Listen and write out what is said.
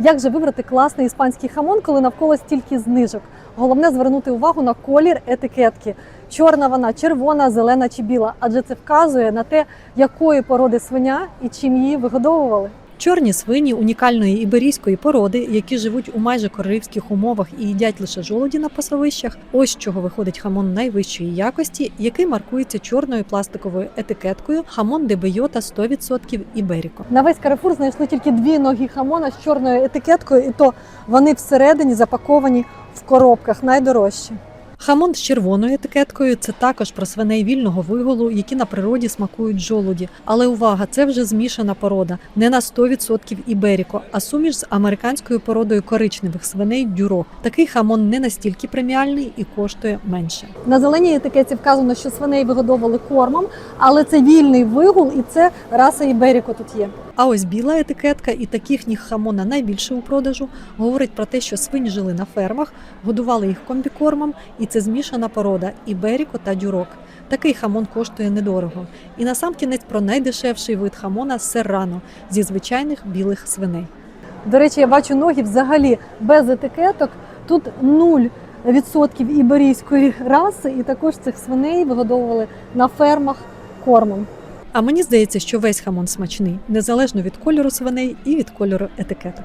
Як же вибрати класний іспанський хамон, коли навколо стільки знижок? Головне звернути увагу на колір етикетки. Чорна вона, червона, зелена чи біла, адже це вказує на те, якої породи свиня і чим її вигодовували. Чорні свині унікальної іберійської породи, які живуть у майже королівських умовах і їдять лише жолуді на пасовищах. Ось чого виходить хамон найвищої якості, який маркується чорною пластиковою етикеткою хамон де бейота 100% іберіко. На весь Карифур знайшли тільки дві ноги хамона з чорною етикеткою, і то вони всередині запаковані в коробках найдорожчі. Хамон з червоною етикеткою це також про свиней вільного вигулу, які на природі смакують жолуді. Але увага, це вже змішана порода, не на 100% іберіко, а суміш з американською породою коричневих свиней дюро. Такий хамон не настільки преміальний і коштує менше. На зеленій етикетці вказано, що свиней вигодовували кормом, але це вільний вигул і це раса Іберіко тут є. А ось біла етикетка і таких ніг хамона найбільше у продажу говорить про те, що свині жили на фермах, годували їх комбікормом, і це змішана порода іберіко та дюрок. Такий хамон коштує недорого. І насамкінець про найдешевший вид хамона серрано зі звичайних білих свиней. До речі, я бачу ноги взагалі без етикеток. Тут 0% іберійської раси, і також цих свиней вигодовували на фермах кормом. А мені здається, що весь хамон смачний, незалежно від кольору свиней і від кольору етикеток.